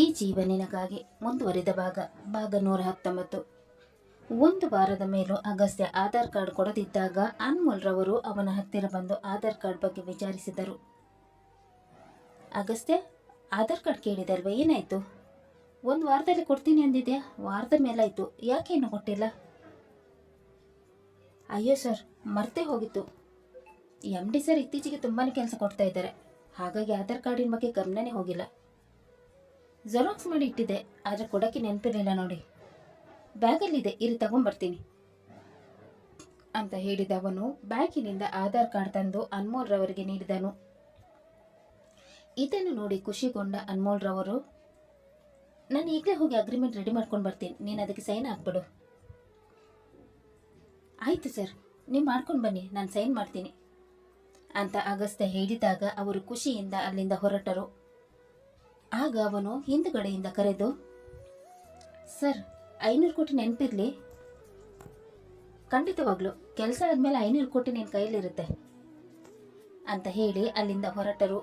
ಈ ಜೀವನಿನಗಾಗಿ ಮುಂದುವರಿದ ಭಾಗ ಭಾಗ ನೂರ ಹತ್ತೊಂಬತ್ತು. ಒಂದು ವಾರದ ಮೇಲೂ ಅಗಸ್ತ್ಯ ಆಧಾರ್ ಕಾರ್ಡ್ ಕೊಡದಿದ್ದಾಗ ಅನ್ಮೋಲ್ ರವರು ಅವನ ಹತ್ತಿರ ಬಂದು ಆಧಾರ್ ಕಾರ್ಡ್ ಬಗ್ಗೆ ವಿಚಾರಿಸಿದರು. ಅಗಸ್ತ್ಯ, ಆಧಾರ್ ಕಾರ್ಡ್ ಕೇಳಿದಲ್ವ? ಏನಾಯಿತು? ಒಂದು ವಾರದಲ್ಲಿ ಕೊಡ್ತೀನಿ ಅಂದಿದ್ಯಾ? ವಾರದ ಮೇಲಾಯಿತು. ಯಾಕೇನು ಕೊಟ್ಟಿಲ್ಲ? ಅಯ್ಯೋ ಸರ್, ಮರ್ತೇ ಹೋಗಿತ್ತು. ಎಂ ಡಿ ಸರ್ ಇತ್ತೀಚೆಗೆ ತುಂಬಾ ಕೆಲಸ ಕೊಡ್ತಾ ಇದ್ದಾರೆ. ಹಾಗಾಗಿ ಆಧಾರ್ ಕಾರ್ಡಿನ ಬಗ್ಗೆ ಗಮನನೇ ಹೋಗಿಲ್ಲ. ಜೆರಾಕ್ಸ್ ಮಾಡಿ ಇಟ್ಟಿದ್ದೆ, ಆದರೆ ಕೊಡೋಕ್ಕೆ ನೆನಪಿರಲಿಲ್ಲ ನೋಡಿ. ಬ್ಯಾಗಲ್ಲಿದೆ ಇಲ್ಲಿ ತಗೊಂಬರ್ತೀನಿ ಅಂತ ಹೇಳಿದವನು ಬ್ಯಾಗಿನಿಂದ ಆಧಾರ್ ಕಾರ್ಡ್ ತಂದು ಅನ್ಮೋಲ್ ರವರಿಗೆ ನೀಡಿದನು. ಇದನ್ನು ನೋಡಿ ಖುಷಿಗೊಂಡ ಅನ್ಮೋಲ್ ರವರು ನಾನು ಈಗಲೇ ಹೋಗಿ ಅಗ್ರಿಮೆಂಟ್ ರೆಡಿ ಮಾಡ್ಕೊಂಡು ಬರ್ತೀನಿ, ನೀನು ಅದಕ್ಕೆ ಸೈನ್ ಹಾಕ್ಬಿಡು. ಆಯಿತು ಸರ್, ನೀವು ಮಾಡ್ಕೊಂಡು ಬನ್ನಿ, ನಾನು ಸೈನ್ ಮಾಡ್ತೀನಿ ಅಂತ ಅಗಸ್ತ್ಯ ಹೇಳಿದಾಗ ಅವರು ಖುಷಿಯಿಂದ ಅಲ್ಲಿಂದ ಹೊರಟರು. ಆಗ ಅವನು ಹಿಂದುಗಡೆಯಿಂದ ಕರೆದು, ಸರ್, ಐನೂರು ಕೋಟಿ ನೆನಪಿರಲಿ. ಖಂಡಿತವಾಗ್ಲು, ಕೆಲಸ ಆದಮೇಲೆ ಐನೂರು ಕೋಟಿ ನಿನ್ನ ಕೈಯಲ್ಲಿರುತ್ತೆ, ಅಂತ ಹೇಳಿ ಅಲ್ಲಿಂದ ಹೊರಟರು.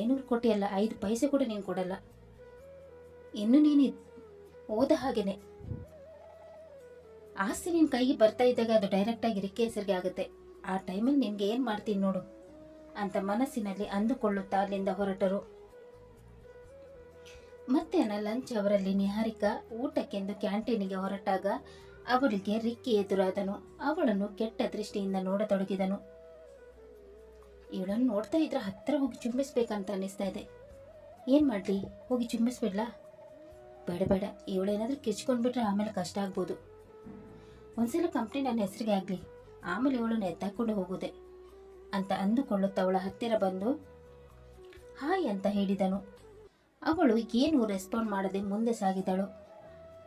ಐನೂರು ಕೋಟಿ ಅಲ್ಲ, ಐದು ಪೈಸೆ ಕೂಡ ನೀನು ಕೊಡಲ್ಲ. ಇನ್ನು ನೀನು ಓದ ಹಾಗೇನೆ. ಆಸ್ತಿ ನಿನ್ನ ಕೈಗೆ ಬರ್ತಾ ಇದ್ದಾಗ ಅದು ಡೈರೆಕ್ಟಾಗಿ ರಿಕ್ಕೆ ಹೆಸರಿಗೆ ಆಗುತ್ತೆ. ಆ ಟೈಮಲ್ಲಿ ನಿನಗೆ ಏನು ಮಾಡ್ತೀನಿ ನೋಡು, ಅಂತ ಮನಸ್ಸಿನಲ್ಲಿ ಅಂದುಕೊಳ್ಳುತ್ತಾ ಅಲ್ಲಿಂದ ಹೊರಟರು. ಮಧ್ಯಾಹ್ನ ಲಂಚ್ ಅವರಲ್ಲಿ ನಿಹಾರಿಕಾ ಊಟಕ್ಕೆಂದು ಕ್ಯಾಂಟೀನಿಗೆ ಹೊರಟಾಗ ಅವಳಿಗೆ ರಿಕ್ಕಿ ಎದುರಾದನು. ಅವಳನ್ನು ಕೆಟ್ಟ ದೃಷ್ಟಿಯಿಂದ ನೋಡತೊಡಗಿದನು. ಇವಳನ್ನು ನೋಡ್ತಾ ಇದ್ರೆ ಹತ್ತಿರ ಹೋಗಿ ಚುಂಬಿಸ್ಬೇಕಂತ ಅನ್ನಿಸ್ತಾ ಇದೆ. ಏನು ಮಾಡಲಿ? ಹೋಗಿ ಚುಂಬಿಸ್ಬಿಡ್ಲಾ? ಬೇಡ ಬೇಡ. ಇವಳೇನಾದರೂ ಕಿಚ್ಕೊಂಡ್ಬಿಟ್ರೆ ಆಮೇಲೆ ಕಷ್ಟ ಆಗ್ಬೋದು. ಒಂದ್ಸಲ ಕಂಪ್ನಿ ನನ್ನ ಹೆಸರಿಗೆ ಆಗಲಿ. ಆಮೇಲೆ ಇವಳನ್ನು ಎತ್ತಾಕೊಂಡು ಹೋಗುದೆ ಅಂತ ಅಂದುಕೊಳ್ಳುತ್ತಾ ಅವಳ ಹತ್ತಿರ ಬಂದು, ಹಾಯ್ ಅಂತ ಹೇಳಿದನು. ಅವಳು ಏನು ರೆಸ್ಪಾಂಡ್ ಮಾಡದೆ ಮುಂದೆ ಸಾಗಿದಳು.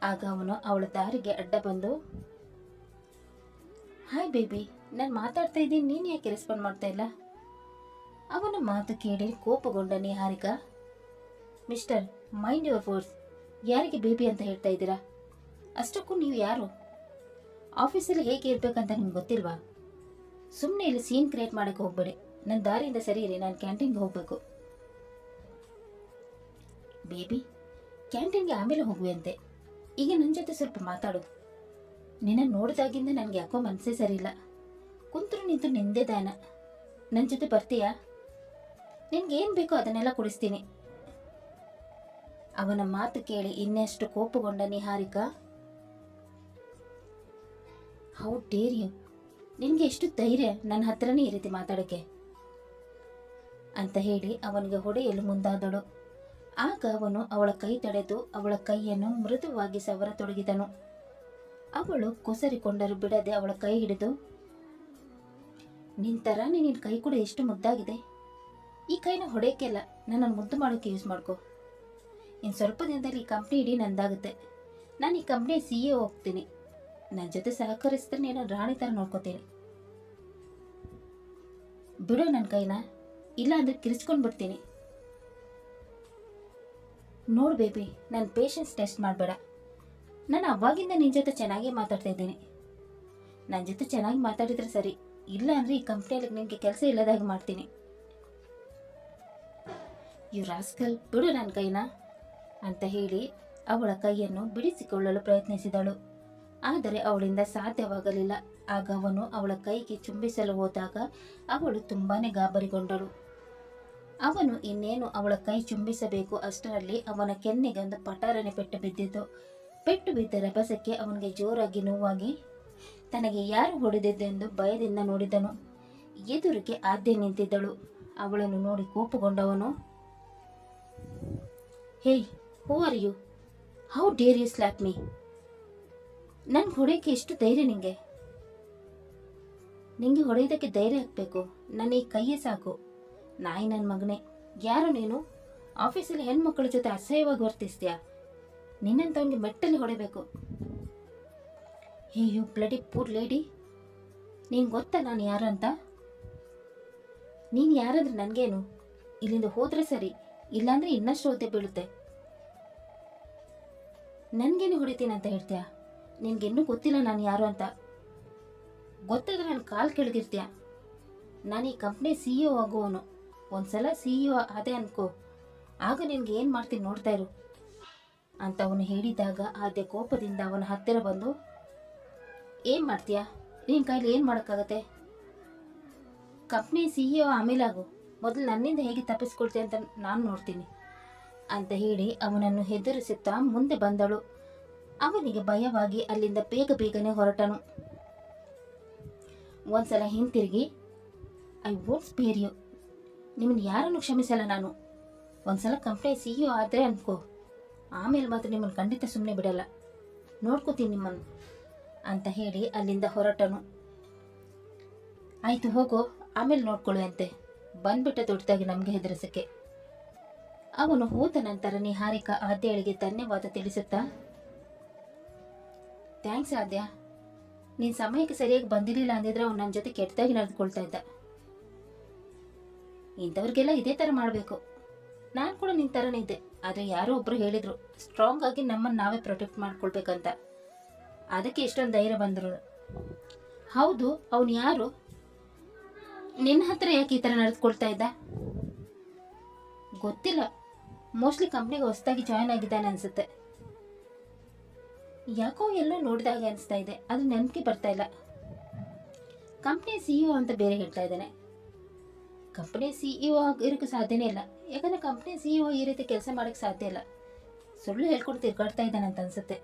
ಆಗ ಅವನು ಅವಳ ದಾರಿಗೆ ಅಡ್ಡ ಬಂದು ಹಾಯ್ ಬೇಬಿ ನಾನು ಮಾತಾಡ್ತಾ ಇದ್ದೀನಿ, ನೀನು ಯಾಕೆ ರೆಸ್ಪಾಂಡ್ ಮಾಡ್ತಾ ಇಲ್ಲ? ಅವನ ಮಾತು ಕೇಳಿ ಕೋಪಗೊಂಡ Niharika mister mind your force ಯಾರಿಗೆ ಬೇಬಿ ಅಂತ ಹೇಳ್ತಾ ಇದ್ದೀರಾ? ಅಷ್ಟಕ್ಕೂ ನೀವು ಯಾರು? ಆಫೀಸಲ್ಲಿ ಹೇಗೆ ಇರಬೇಕಂತ ನಿಮ್ಗೆ ಗೊತ್ತಿಲ್ವಾ? ಸುಮ್ಮನೆ ಇಲ್ಲಿ ಸೀನ್ ಕ್ರಿಯೇಟ್ ಮಾಡೋಕ್ಕೆ ಹೋಗ್ಬೇಡಿ. ನನ್ನ ದಾರಿಯಿಂದ ಸರಿ ಇರಿ, ನಾನು ಕ್ಯಾಂಟೀನ್ಗೆ ಹೋಗಬೇಕು. ಬೇಬಿ, ಕ್ಯಾಂಟೀನ್ಗೆ ಆಮೇಲೆ ಹೋಗುವಂತೆ. ಈಗ ನನ್ನ ಜೊತೆ ಸ್ವಲ್ಪ ಮಾತಾಡು. ನಿನ್ನ ನೋಡಿದಾಗಿಂದ ನನಗೆ ಯಾಕೋ ಮನಸ್ಸೇ ಸರಿಯಿಲ್ಲ. ಕುಂತರು ನಿಂತು ನಿಂದೇ ದಾನ. ನನ್ನ ಜೊತೆ ಬರ್ತೀಯಾ? ನಿನಗೇನು ಬೇಕೋ ಅದನ್ನೆಲ್ಲ ಕೊಡಿಸ್ತೀನಿ. ಅವನ ಮಾತು ಕೇಳಿ ಇನ್ನೆಷ್ಟು ಕೋಪಗೊಂಡ ನಿಹಾರಿಕಾ? How dare you. ನಿನಗೆ ಎಷ್ಟು ಧೈರ್ಯ ನನ್ನ ಹತ್ರನೇ ಈ ರೀತಿ ಮಾತಾಡೋಕ್ಕೆ ಅಂತ ಹೇಳಿ ಅವನಿಗೆ ಹೊಡೆಯಲು ಮುಂದಾದಳು. ಆಗ ಅವನು ಅವಳ ಕೈ ತಡೆದು ಅವಳ ಕೈಯನ್ನು ಮೃದುವಾಗಿ ಸವರತೊಡಗಿದನು. ಅವಳು ಕೊಸರಿಕೊಂಡರು ಬಿಡದೆ ಅವಳ ಕೈ ಹಿಡಿದು, ನಿನ್ ಥರನೇ ನಿನ್ನ ಕೈ ಕೂಡ ಎಷ್ಟು ಮುದ್ದಾಗಿದೆ. ಈ ಕೈನ ಹೊಡೆಯೋಕ್ಕೆಲ್ಲ ನನ್ನನ್ನು ಮುದ್ದು ಮಾಡೋಕ್ಕೆ ಯೂಸ್ ಮಾಡ್ಕೊ. ಇನ್ನು ಸ್ವಲ್ಪ ದಿನದಲ್ಲಿ ಈ ಕಂಪ್ನಿ ಇಡೀ ನಂದಾಗುತ್ತೆ. ನಾನು ಈ ಕಂಪ್ನಿ ಸಿ ಎ ಹೋಗ್ತೀನಿ. ನನ್ನ ಜೊತೆ ಸಹಕರಿಸಿದ್ರೆ ನೀನು ರಾಣಿ ಥರ ನೋಡ್ಕೋತೀನಿ. ಬಿಡು ನನ್ನ ಕೈನ. ಇಲ್ಲ ಅಂದರೆ ಕಿರಿಸ್ಕೊಂಡು ಬಿಡ್ತೀನಿ ನೋಡು ಬೇಬಿ ನನ್ನ ಪೇಷನ್ಸ್ ಟೆಸ್ಟ್ ಮಾಡಬೇಡ. ನಾನು ಅವಾಗಿಂದ ನಿನ್ನ ಜೊತೆ ಚೆನ್ನಾಗೇ ಮಾತಾಡ್ತಾ ಇದ್ದೀನಿ. ನನ್ನ ಜೊತೆ ಚೆನ್ನಾಗಿ ಮಾತಾಡಿದ್ರೆ ಸರಿ, ಇಲ್ಲ ಅಂದರೆ ಈ ಕಂಪ್ನಿಯಲ್ಲಿ ನಿನಗೆ ಕೆಲಸ ಇಲ್ಲದಾಗಿ ಮಾಡ್ತೀನಿ. ಯು ರಾಸ್ಕಲ್ ಬಿಡು ನನ್ನ ಕೈನ, ಅಂತ ಹೇಳಿ ಅವಳ ಕೈಯನ್ನು ಬಿಡಿಸಿಕೊಳ್ಳಲು ಪ್ರಯತ್ನಿಸಿದಳು. ಆದರೆ ಅವಳಿಂದ ಸಾಧ್ಯವಾಗಲಿಲ್ಲ. ಆಗ ಅವನು ಅವಳ ಕೈಗೆ ಚುಂಬಿಸಲು ಹೋದಾಗ ಅವಳು ತುಂಬಾ ಗಾಬರಿಗೊಂಡಳು. ಅವನು ಇನ್ನೇನು ಅವಳ ಕೈ ಚುಂಬಿಸಬೇಕು ಅಷ್ಟರಲ್ಲಿ ಅವನ ಕೆನ್ನೆಗೆ ಒಂದು ಪಟಾರನೆ ಪೆಟ್ಟು ಬಿದ್ದಿತು. ಪೆಟ್ಟು ಬಿದ್ದ ರಭಸಕ್ಕೆ ಅವನಿಗೆ ಜೋರಾಗಿ ನೋವಾಗಿ, ತನಗೆ ಯಾರು ಹೊಡೆದಿದ್ದೆಂದು ಭಯದಿಂದ ನೋಡಿದನು. ಎದುರಿಗೆ ಆದ್ಯ ನಿಂತಿದ್ದಳು. ಅವಳನ್ನು ನೋಡಿ ಕೋಪಗೊಂಡವನು. Hey who are you how dare you slap me ನನ್ಗೆ ಹೊಡೆಯೋಕ್ಕೆ ಎಷ್ಟು ಧೈರ್ಯ ನಿಂಗೆ? ನಿಂಗೆ ಹೊಡೆಯೋದಕ್ಕೆ ಧೈರ್ಯ ಹಾಕಬೇಕು. ನನ್ನ ಈ ಕೈಯೇ ಸಾಕು. ನಾಯಿ ನನ್ನ ಮಗನೇ. ಯಾರು ನೀನು? ಆಫೀಸಲ್ಲಿ ಹೆಣ್ಮಕ್ಳ ಜೊತೆ ಅಸಹ್ಯವಾಗಿ ವರ್ತಿಸ್ತೀಯಾ? ನಿನ್ನಂಥವನಿಗೆ ಮೆಟ್ಟಲ್ಲಿ ಹೊಡಿಬೇಕು. Hey you bloody poor lady ನೀನು ಗೊತ್ತಾ ನಾನು ಯಾರು ಅಂತ? ನೀನು ಯಾರಾದ್ರೆ ನನಗೇನು? ಇಲ್ಲಿಂದ ಹೋದರೆ ಸರಿ, ಇಲ್ಲಾಂದರೆ ಇನ್ನಷ್ಟು ಹೊತ್ತೆ ಬೀಳುತ್ತೆ. ನನಗೇನು ಹೊಡಿತೀನಿ ಅಂತ ಹೇಳ್ತೀಯ? ನಿನ್ಗಿನ್ನೂ ಗೊತ್ತಿಲ್ಲ ನಾನು ಯಾರು ಅಂತ. ಗೊತ್ತಾದ್ರೆ ನಾನು ಕಾಲು ಕೆಳಗಿರ್ತೀಯ. ನಾನು ಈ ಕಂಪ್ನಿ ಸಿ ಇ ಆಗುವವನು ಒಂದ್ಸಲ ಸಿ ಅದೇ ಅನ್ಕೋ. ಆಗ ನಿನ್ಗೆ ಏನು ಮಾಡ್ತೀನಿ ನೋಡ್ತಾ ಇರು. ಅಂತ ಅವನು ಹೇಳಿದಾಗ ಆದ್ಯ ಕೋಪದಿಂದ ಅವನ ಹತ್ತಿರ ಬಂದು, ಏನು ಮಾಡ್ತೀಯಾ? ನಿನ್ನ ಕೈಲಿ ಏನು ಮಾಡೋಕ್ಕಾಗತ್ತೆ? ಕಂಪ್ನಿ ಸಿ ಇ ಆಮೇಲೆ ಆಮೇಲಾಗು ಮೊದಲು ನನ್ನಿಂದ ಹೇಗೆ ತಪ್ಪಿಸ್ಕೊಳ್ತೀಯ ಅಂತ ನಾನು ನೋಡ್ತೀನಿ. ಅಂತ ಹೇಳಿ ಅವನನ್ನು ಹೆದರಿಸುತ್ತಾ ಮುಂದೆ ಬಂದಳು. ಅವನಿಗೆ ಭಯವಾಗಿ ಅಲ್ಲಿಂದ ಬೇಗ ಬೇಗನೆ ಹೊರಟನು. ಒಂದ್ಸಲ ಹಿಂತಿರುಗಿ ಐ ವೋಂಟ್ ಸ್ಪೇರ್ ಯು ನಿಮ್ಮನ್ನು ಯಾರನ್ನು ಕ್ಷಮಿಸಲ್ಲ ನಾನು? ಒಂದ್ಸಲ ಕಂಪ್ಲೇ ಸಿ ಇ ಆದರೆ ಅನ್ಕೋ. ಆಮೇಲೆ ಮಾತ್ರ ನಿಮ್ಮನ್ನು ಖಂಡಿತ ಸುಮ್ಮನೆ ಬಿಡಲ್ಲ. ನೋಡ್ಕೋತೀನಿ ನಿಮ್ಮನ್ನು, ಅಂತ ಹೇಳಿ ಅಲ್ಲಿಂದ ಹೊರಟನು. ಆಯಿತು, ಹೋಗು. ಆಮೇಲೆ ನೋಡ್ಕೊಳ್ಳಿ ಅಂತೆ. ಬಂದ್ಬಿಟ್ಟ ದೊಡ್ಡದಾಗಿ ನಮಗೆ ಹೆದರಿಸಕ್ಕೆ. ಅವನು ಹೋದ ನಂತರ ನಿಹಾರಿಕಾ ಆದ್ಯಳಿಗೆ ಧನ್ಯವಾದ ತಿಳಿಸುತ್ತಾ, ಥ್ಯಾಂಕ್ಸ್ ಆದ್ಯ. ನೀನು ಸಮಯಕ್ಕೆ ಸರಿಯಾಗಿ ಬಂದಿರಲಿಲ್ಲ ಅಂದಿದ್ರೆ ಅವನು ನನ್ನ ಜೊತೆ ಕೆಟ್ಟದಾಗಿ ನಡೆದುಕೊಳ್ತಾ ಇದ್ದ. ಇಂಥವ್ರಿಗೆಲ್ಲ ಇದೇ ಥರ ಮಾಡಬೇಕು. ನಾನು ಕೂಡ ನಿನ್ನ ಥರನೇ ಇದ್ದೆ. ಆದರೆ ಯಾರೋ ಒಬ್ಬರು ಹೇಳಿದರು ಸ್ಟ್ರಾಂಗ್ ಆಗಿ ನಮ್ಮನ್ನು ನಾವೇ ಪ್ರೊಟೆಕ್ಟ್ ಮಾಡ್ಕೊಳ್ಬೇಕಂತ. ಅದಕ್ಕೆ ಎಷ್ಟೊಂದು ಧೈರ್ಯ ಬಂದರು. ಹೌದು, ಅವನು ಯಾರು? ನಿನ್ನ ಹತ್ರ ಯಾಕೆ ಈ ಥರ ನಡೆದುಕೊಳ್ತಾ ಇದ್ದ? ಗೊತ್ತಿಲ್ಲ. ಮೋಸ್ಟ್ಲಿ ಕಂಪ್ನಿಗೆ ಹೊಸದಾಗಿ ಜಾಯ್ನ್ ಆಗಿದ್ದಾನೆ ಅನ್ಸುತ್ತೆ. ಯಾಕೋ ಎಲ್ಲೋ ನೋಡಿದಾಗೆ ಅನಿಸ್ತಾ ಇದೆ. ಅದು ನೆನಪಿಗೆ ಬರ್ತಾ ಇಲ್ಲ. ಕಂಪ್ನಿ ಸಿಇಒ ಅಂತ ಬೇರೆ ಹೇಳ್ತಾ ಇದ್ದಾನೆ. ಕಂಪ್ನಿ ಸಿಇಒ ಇರೋಕ್ಕೆ ಸಾಧ್ಯನೇ ಇಲ್ಲ. ಯಾಕಂದರೆ ಕಂಪ್ನಿ ಸಿಇಒ ಈ ರೀತಿ ಕೆಲಸ ಮಾಡೋಕ್ಕೆ ಸಾಧ್ಯ ಇಲ್ಲ. ಸುಳ್ಳು ಹೇಳ್ಕೊಂಡು ತಿರ್ಗಾಡ್ತಾ ಇದ್ದಾನೆ ಅಂತ ಅನ್ಸುತ್ತೆ.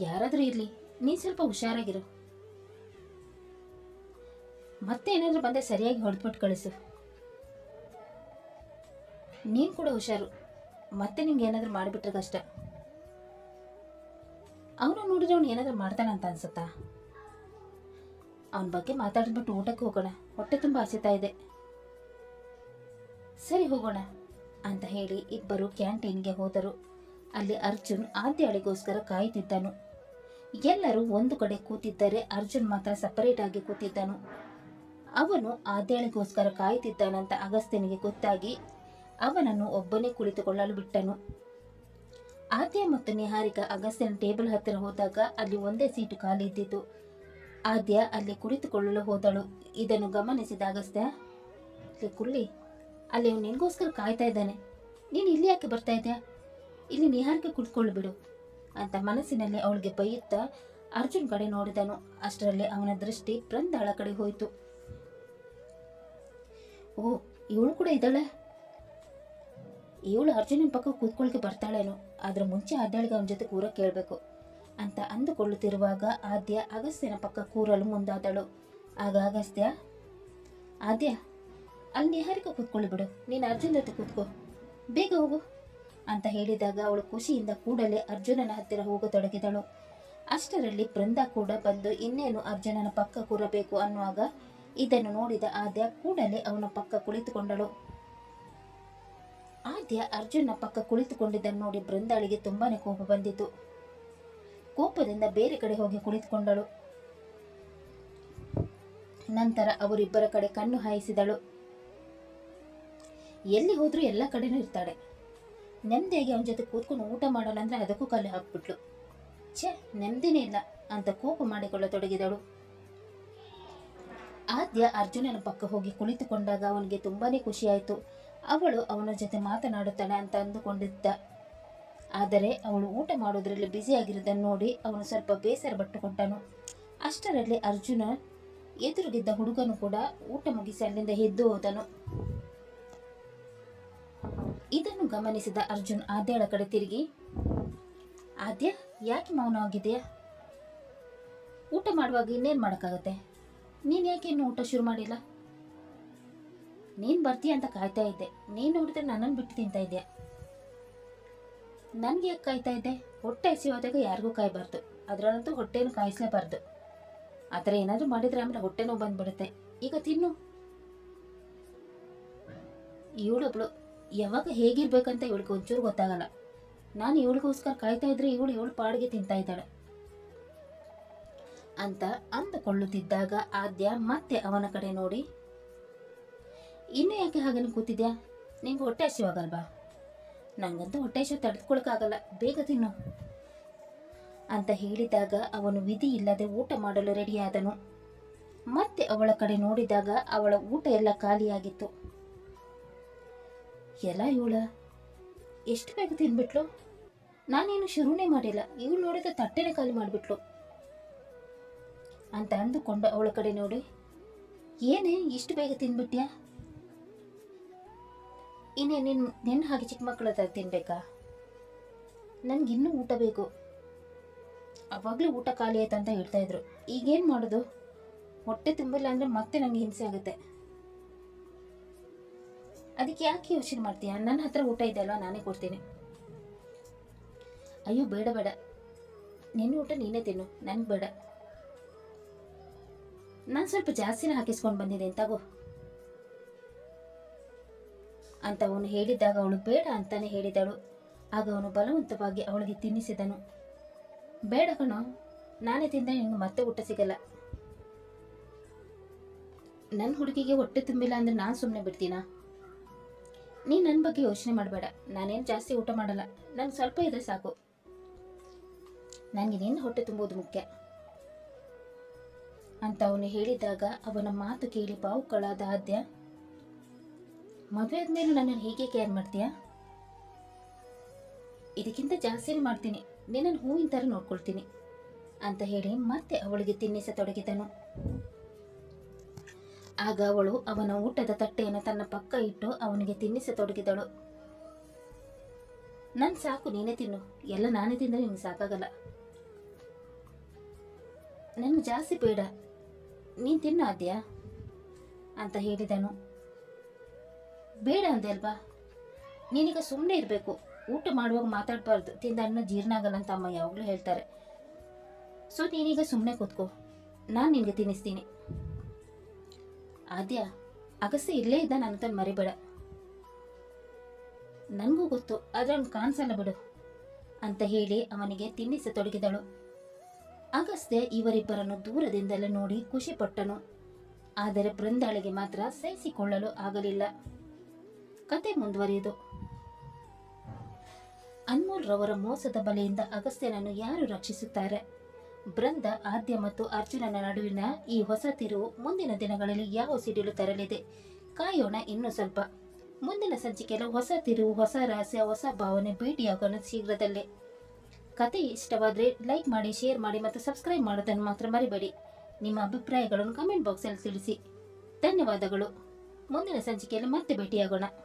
ಯಾರಾದರೂ ಇರಲಿ, ನೀನು ಸ್ವಲ್ಪ ಹುಷಾರಾಗಿರು. ಮತ್ತೆ ಏನಾದರೂ ಬಂದರೆ ಸರಿಯಾಗಿ ಹೊಡೆದ್ಬಿಟ್ಟು ಕಳಿಸು. ನೀನು ಕೂಡ ಹುಷಾರು. ಮತ್ತೆ ನಿಮ್ಗೆ ಏನಾದರೂ ಮಾಡಿಬಿಟ್ರೆ ಕಷ್ಟ ಅವನು ನೋಡಿದ್ರೆ ಅವ್ನು ಏನಾದರೂ ಮಾಡ್ತಾನಂತ ಅನ್ಸುತ್ತಾ? ಅವನ ಬಗ್ಗೆ ಮಾತಾಡ್ಬಿಟ್ಟು ಊಟಕ್ಕೆ ಹೋಗೋಣ. ಹೊಟ್ಟೆ ತುಂಬ ಹಸಿತಾ ಇದೆ. ಸರಿ ಹೋಗೋಣ ಅಂತ ಹೇಳಿ ಇಬ್ಬರು ಕ್ಯಾಂಟೀನ್ಗೆ ಹೋದರು. ಅಲ್ಲಿ ಅರ್ಜುನ್ ಆದ್ಯಾಳಿಗೋಸ್ಕರ ಕಾಯುತ್ತಿದ್ದನು ಎಲ್ಲರೂ ಒಂದು ಕಡೆ ಕೂತಿದ್ದರೆ ಅರ್ಜುನ್ ಮಾತ್ರ ಸಪರೇಟ್ ಆಗಿ ಕೂತಿದ್ದನು. ಅವನು ಆದ್ಯಾಳಿಗೋಸ್ಕರ ಕಾಯುತ್ತಿದ್ದಾನಂತ ಅಗಸ್ತ್ಯನಿಗೆ ಗೊತ್ತಾಗಿ ಅವನನ್ನು ಒಬ್ಬನೇ ಕುಳಿತುಕೊಳ್ಳಲು ಬಿಟ್ಟನು. ಆದ್ಯ ಮತ್ತು ನಿಹಾರಿಕಾ ಅಗಸ್ತ್ಯನ ಟೇಬಲ್ ಹತ್ತಿರ ಹೋದಾಗ ಅಲ್ಲಿ ಒಂದೇ ಸೀಟು ಖಾಲಿ ಇದ್ದಿತು ಆದ್ಯ ಅಲ್ಲಿ ಕುಳಿತುಕೊಳ್ಳಲು ಹೋದಳು. ಇದನ್ನು ಗಮನಿಸಿದ ಅಗಸ್ತ್ಯ "ಲೇ ಕುರ್ಲಿ, ಅಲ್ಲಿ ಅವನು ನಿನಗೋಸ್ಕರ ಕಾಯ್ತಾ ಇದ್ದಾನೆ. ನೀನು ಇಲ್ಲಿ ಯಾಕೆ ಬರ್ತಾ ಇದ್ಯಾ? ಇಲ್ಲಿ ನಿಹಾರಿಕೆ ಕುಳಿತುಕೊಳ್ಳು ಬಿಡು. ಅಂತ ಮನಸ್ಸಿನಲ್ಲಿ ಅವಳಿಗೆ ಬೈಯುತ್ತಾ ಅರ್ಜುನ್ ಕಡೆ ನೋಡಿದನು. ಅಷ್ಟರಲ್ಲಿ ಅವನ ದೃಷ್ಟಿ ಬೃಂದಾಳ ಕಡೆ ಹೋಯಿತು. ಓ, ಇವಳು ಕೂಡ ಇದ್ದಾಳೆ? ಇವಳು ಅರ್ಜುನನ ಪಕ್ಕ ಕೂತ್ಕೊಳ್ಳಿಕ್ಕೆ ಬರ್ತಾಳೇನೋ. ಅದ್ರ ಮುಂಚೆ ಅದಳಿಗೆ ಅವನ ಜೊತೆ ಕೂರ ಕೇಳಬೇಕು ಅಂತ ಅಂದುಕೊಳ್ಳುತ್ತಿರುವಾಗ ಆದ್ಯ ಅಗಸ್ತ್ಯನ ಪಕ್ಕ ಕೂರಲು ಮುಂದಾದಳು. ಆಗ ಅಗಸ್ತ್ಯ, ಆದ್ಯ, ಅಲ್ಲಿ ನಿಹಾರಿಕ ಕೂತ್ಕೊಳ್ಳಿ ಬಿಡು. ನೀನು ಅರ್ಜುನ್ ಜೊತೆ ಕೂತ್ಕೋ. ಬೇಗ ಹೋಗು, ಅಂತ ಹೇಳಿದಾಗ ಅವಳು ಖುಷಿಯಿಂದ ಕೂಡಲೇ ಅರ್ಜುನನ ಹತ್ತಿರ ಹೋಗತೊಡಗಿದಳು. ಅಷ್ಟರಲ್ಲಿ ಬೃಂದ ಕೂಡ ಬಂದು ಇನ್ನೇನು ಅರ್ಜುನನ ಪಕ್ಕ ಕೂರಬೇಕು ಅನ್ನುವಾಗ ಇದನ್ನು ನೋಡಿದ ಆದ್ಯ ಕೂಡಲೇ ಅವನ ಪಕ್ಕ ಕುಳಿತುಕೊಂಡಳು. ಆದ್ಯ ಅರ್ಜುನ ಪಕ್ಕ ಕುಳಿತುಕೊಂಡಿದ್ದನ್ನು ನೋಡಿ ಬೃಂದಾಳಿಗೆ ತುಂಬಾನೇ ಕೋಪ ಬಂದಿತು ಕೋಪದಿಂದ ಬೇರೆ ಕಡೆ ಹೋಗಿ ಕುಳಿತುಕೊಂಡಳು. ನಂತರ ಅವರಿಬ್ಬರ ಕಡೆ ಕಣ್ಣು ಹಾಯಿಸಿದಳು. ಎಲ್ಲಿ ಹೋದ್ರೂ ಎಲ್ಲ ಕಡೆನೂ ಇರ್ತಾಳೆ. ನೆಮ್ಮದಿಯಾಗಿ ಅವನ ಜೊತೆ ಕೂತ್ಕೊಂಡು ಊಟ ಮಾಡೋಣ ಅಂದ್ರೆ ಅದಕ್ಕೂ ಕಲ್ಲು ಹಾಕ್ಬಿಟ್ಲು. ಛೇ, ನೆಮ್ಮದಿನೇ ಇಲ್ಲ ಅಂತ ಕೋಪ ಮಾಡಿಕೊಳ್ಳತೊಡಗಿದಳು. ಆದ್ಯ ಅರ್ಜುನನ ಪಕ್ಕ ಹೋಗಿ ಕುಳಿತುಕೊಂಡಾಗ ಅವನಿಗೆ ತುಂಬಾನೇ ಖುಷಿಯಾಯಿತು. ಅವಳು ಅವನ ಜೊತೆ ಮಾತನಾಡುತ್ತಾಳೆ ಅಂತ ಅಂದುಕೊಂಡಿದ್ದ. ಆದರೆ ಅವಳು ಊಟ ಮಾಡೋದರಲ್ಲಿ ಬ್ಯುಸಿಯಾಗಿರೋದನ್ನು ನೋಡಿ ಅವನು ಸ್ವಲ್ಪ ಬೇಸರ ಪಟ್ಟುಕೊಂಡನು. ಅಷ್ಟರಲ್ಲಿ ಅರ್ಜುನ ಎದುರುಗಿದ್ದ ಹುಡುಗನು ಕೂಡ ಊಟ ಮುಗಿಸಿ ಅಲ್ಲಿಂದ ಎದ್ದು ಹೋದನು. ಇದನ್ನು ಗಮನಿಸಿದ ಅರ್ಜುನ್ ಆದ್ಯಳ ಕಡೆ ತಿರುಗಿ, ಆದ್ಯ, ಯಾಕೆ ಮೌನವಾಗಿದೆಯಾ ಊಟ ಮಾಡುವಾಗ ಇನ್ನೇನು ಮಾಡೋಕ್ಕಾಗತ್ತೆ? ನೀನು ಯಾಕೆ ಇನ್ನೂ ಊಟ ಶುರು ಮಾಡಿಲ್ಲ? ನೀನು ಬರ್ತೀಯ ಅಂತ ಕಾಯ್ತಾ ಇದ್ದೆ. ನೀನು ನೋಡಿದ್ರೆ ನನ್ನನ್ನು ಬಿಟ್ಟು ತಿಂತಾ ಇದೆಯಾ? ನನಗೆ ಯಾಕೆ ಕಾಯ್ತಾ ಇದ್ದೆ? ಹೊಟ್ಟೆ ಹಸಿವಾದಾಗ ಯಾರಿಗೂ ಕಾಯಬಾರ್ದು. ಅದರಲ್ಲಂತೂ ಹೊಟ್ಟೆನೂ ಕಾಯಿಸ್ಲೇಬಾರ್ದು. ಆ ಥರ ಏನಾದರೂ ಮಾಡಿದರೆ ಆಮೇಲೆ ಹೊಟ್ಟೆ ನೋವು ಬಂದ್ಬಿಡುತ್ತೆ. ಈಗ ತಿನ್ನು. ಇವಳೊಬ್ಳು ಯಾವಾಗ ಹೇಗಿರ್ಬೇಕಂತ ಇವಳಿಗೆ ಒಂಚೂರು ಗೊತ್ತಾಗಲ್ಲ. ನಾನು ಇವಳಿಗೋಸ್ಕರ ಕಾಯ್ತಾ ಇದ್ರೆ ಇವಳು ಇವಳು ಪಾಡಿಗೆ ತಿಂತಾ ಇದ್ದಾಳೆ. ಅಂತ ಅಂದುಕೊಳ್ಳುತ್ತಿದ್ದಾಗ ಆದ್ಯ ಮತ್ತೆ ಅವನ ಕಡೆ ನೋಡಿ, ಇನ್ನೂ ಯಾಕೆ ಹಾಗೆ ಕೂತಿದ್ಯಾ? ನಿಂಗೆ ಹೊಟ್ಟೆ ಹಸಿವಾಗಲ್ವಾ? ನಂಗಂತೂ ಹೊಟ್ಟೆ ಶೋ ತಡೆದುಕೊಳಕ್ಕಾಗಲ್ಲ. ಬೇಗ ತಿನ್ನು. ಅಂತ ಹೇಳಿದಾಗ ಅವನು ವಿಧಿ ಇಲ್ಲದೆ ಊಟ ಮಾಡಲು ರೆಡಿಯಾದನು. ಮತ್ತೆ ಅವಳ ಕಡೆ ನೋಡಿದಾಗ ಅವಳ ಊಟ ಎಲ್ಲ ಖಾಲಿಯಾಗಿತ್ತು. ಎಲ್ಲ ಇವಳ, ಎಷ್ಟು ಬೇಗ ತಿಂದ್ಬಿಟ್ಲು ನಾನೇನು ಶುರುನೇ ಮಾಡಿಲ್ಲ. ಇವಳು ನೋಡಿದ ತಟ್ಟೆನೇ ಖಾಲಿ ಮಾಡಿಬಿಟ್ಲು. ಅಂತ ಅಂದುಕೊಂಡು ಅವಳ ಕಡೆ ನೋಡಿ, ಏನೇ, ಇಷ್ಟು ಬೇಗ ತಿಂದ್ಬಿಟ್ಯಾ ಇನ್ನೇ ನಿನ್ನ ನಿನ್ನ ಹಾಗೆ ಚಿಕ್ಕ ಮಕ್ಕಳ ಹತ್ರ ತಿನ್ಬೇಕಾ? ನನಗಿನ್ನೂ ಊಟ ಬೇಕು. ಅವಾಗಲೇ ಊಟ ಖಾಲಿ ಆಯ್ತು ಅಂತ ಹೇಳ್ತಾ ಇದ್ರು. ಈಗೇನು ಮಾಡೋದು? ಹೊಟ್ಟೆ ತುಂಬಿಲ್ಲ ಅಂದರೆ ಮತ್ತೆ ನನಗೆ ಹಿಂಸೆ ಆಗುತ್ತೆ. ಅದಕ್ಕೆ ಯಾಕೆ ಯೋಚನೆ ಮಾಡ್ತೀಯ? ನನ್ನ ಹತ್ರ ಊಟ ಇದೆ ಅಲ್ವಾ? ನಾನೇ ಕೊಡ್ತೀನಿ. ಅಯ್ಯೋ, ಬೇಡ ಬೇಡ. ನಿನ್ನ ಊಟ ನೀನೇ ತಿನ್ನು. ನನಗೆ ಬೇಡ. ನಾನು ಸ್ವಲ್ಪ ಜಾಸ್ತಿನೇ ಹಾಕಿಸ್ಕೊಂಡು ಬಂದಿದ್ದೀನಿ. ತಗೋ. ಅಂತ ಅವನು ಹೇಳಿದಾಗ ಅವಳು ಬೇಡ ಅಂತಾನೆ ಹೇಳಿದಳು. ಆಗ ಅವನು ಬಲವಂತವಾಗಿ ಅವಳಿಗೆ ತಿನ್ನಿಸಿದನು. ಬೇಡ ಕಣೋ, ನಾನೇ ತಿಂದ, ನಿಂಗೆ ಮತ್ತೆ ಊಟ ಸಿಗಲ್ಲ. ನನ್ನ ಹುಡುಗಿಗೆ ಹೊಟ್ಟೆ ತುಂಬಿಲ್ಲ ಅಂದ್ರೆ ನಾನು ಸುಮ್ಮನೆ ಬಿಡ್ತೀನಾ? ನೀನು ನನ್ನ ಬಗ್ಗೆ ಯೋಚನೆ ಮಾಡಬೇಡ. ನಾನೇನು ಜಾಸ್ತಿ ಊಟ ಮಾಡಲ್ಲ. ನನಗೆ ಸ್ವಲ್ಪ ಇದ್ರೆ ಸಾಕು. ನನಗೆ ನಿನ್ನ ಹೊಟ್ಟೆ ತುಂಬೋದು ಮುಖ್ಯ. ಅಂತ ಅವನು ಹೇಳಿದಾಗ ಅವನ ಮಾತು ಕೇಳಿ ಬಾವುಕಳಾದ ಆದ್ಯ ಮದುವೆ ಆದ್ಮೇಲೆ ನನ್ನನ್ನು ಹೇಗೆ ಕೇರ್ ಮಾಡ್ತೀಯಾ? ಇದಕ್ಕಿಂತ ಜಾಸ್ತಿನೇ ಮಾಡ್ತೀನಿ. ನಿನ್ನನ್ನು ಹೂವಿನ ಥರ ನೋಡ್ಕೊಳ್ತೀನಿ ಅಂತ ಹೇಳಿ ಮತ್ತೆ ಅವಳಿಗೆ ತಿನ್ನಿಸ ತೊಡಗಿದನು. ಆಗ ಅವಳು ಅವನ ಊಟದ ತಟ್ಟೆಯನ್ನು ತನ್ನ ಪಕ್ಕ ಇಟ್ಟು ಅವನಿಗೆ ತಿನ್ನಿಸತೊಡಗಿದಳು ನನ್ ಸಾಕು, ನೀನೇ ತಿನ್ನು. ಎಲ್ಲ ನಾನೇ ತಿಂದರೆ ನಿಮ್ಗೆ ಸಾಕಾಗಲ್ಲ. ನನಗೆ ಜಾಸ್ತಿ ಬೇಡ. ನೀನು ತಿನ್ನು ಅಂತ ಹೇಳಿದನು. ಬೇಡ ಅಂದೆ ಅಲ್ವಾ? ನೀನೀಗ ಸುಮ್ಮನೆ ಇರಬೇಕು. ಊಟ ಮಾಡುವಾಗ ಮಾತಾಡಬಾರ್ದು. ತಿಂದ ಅನ್ನ ಜೀರ್ಣ ಆಗಲ್ಲ ಅಂತ ಅಮ್ಮ ಯಾವಾಗಲೂ ಹೇಳ್ತಾರೆ. ಸೊ ನೀನೀಗ ಸುಮ್ಮನೆ ಕೂತ್ಕೋ. ನಾನು ನಿನಗೆ ತಿನ್ನಿಸ್ತೀನಿ. ಆದ್ಯ, ಅಗಸ್ತ್ಯ ಇಲ್ಲೇ ಇದ್ದ ನನ್ನ ತನ್ನ ಮರಿಬೇಡ. ನನಗೂ ಗೊತ್ತು, ಆದರೆ ಅವ್ನು ಕಾಣಿಸಲ್ಲ ಬಿಡು ಅಂತ ಹೇಳಿ ಅವನಿಗೆ ತಿನ್ನಿಸ ತೊಡಗಿದಳು. ಅಗಸ್ತ್ಯ ಇವರಿಬ್ಬರನ್ನು ದೂರದಿಂದಲೇ ನೋಡಿ ಖುಷಿಪಟ್ಟನು ಆದರೆ ಬೃಂದಾಳಿಗೆ ಮಾತ್ರ ಸಹಿಸಿಕೊಳ್ಳಲು ಆಗಲಿಲ್ಲ. ಕತೆ ಮುಂದುವರಿಯಿತು. ಅನ್ಮೋಲ್ ರವರ ಮೋಸದ ಬಲೆಯಿಂದ ಅಗಸ್ತ್ಯನನ್ನು ಯಾರು ರಕ್ಷಿಸುತ್ತಾರೆ? ಬೃಂದ, ಆದ್ಯ ಮತ್ತು ಅರ್ಜುನನ ನಡುವಿನ ಈ ಹೊಸ ತಿರುವು ಮುಂದಿನ ದಿನಗಳಲ್ಲಿ ಯಾವ ಸಿಡಿಲು ತರಲಿದೆ? ಕಾಯೋಣ ಇನ್ನೂ ಸ್ವಲ್ಪ. ಮುಂದಿನ ಸಂಚಿಕೆಯಲ್ಲಿ ಹೊಸ ತಿರುವು ಹೊಸ ರಹಸ್ಯ, ಹೊಸ ಭಾವನೆ ಭೇಟಿಯಾಗೋಣ ಶೀಘ್ರದಲ್ಲೇ. ಕತೆ ಇಷ್ಟವಾದರೆ ಲೈಕ್ ಮಾಡಿ, ಶೇರ್ ಮಾಡಿ ಮತ್ತು ಸಬ್ಸ್ಕ್ರೈಬ್ ಮಾಡೋದನ್ನು ಮಾತ್ರ ಮರಿಬೇಡಿ. ನಿಮ್ಮ ಅಭಿಪ್ರಾಯಗಳನ್ನು ಕಮೆಂಟ್ ಬಾಕ್ಸಲ್ಲಿ ತಿಳಿಸಿ. ಧನ್ಯವಾದಗಳು. ಮುಂದಿನ ಸಂಚಿಕೆಯಲ್ಲಿ ಮತ್ತೆ ಭೇಟಿಯಾಗೋಣ.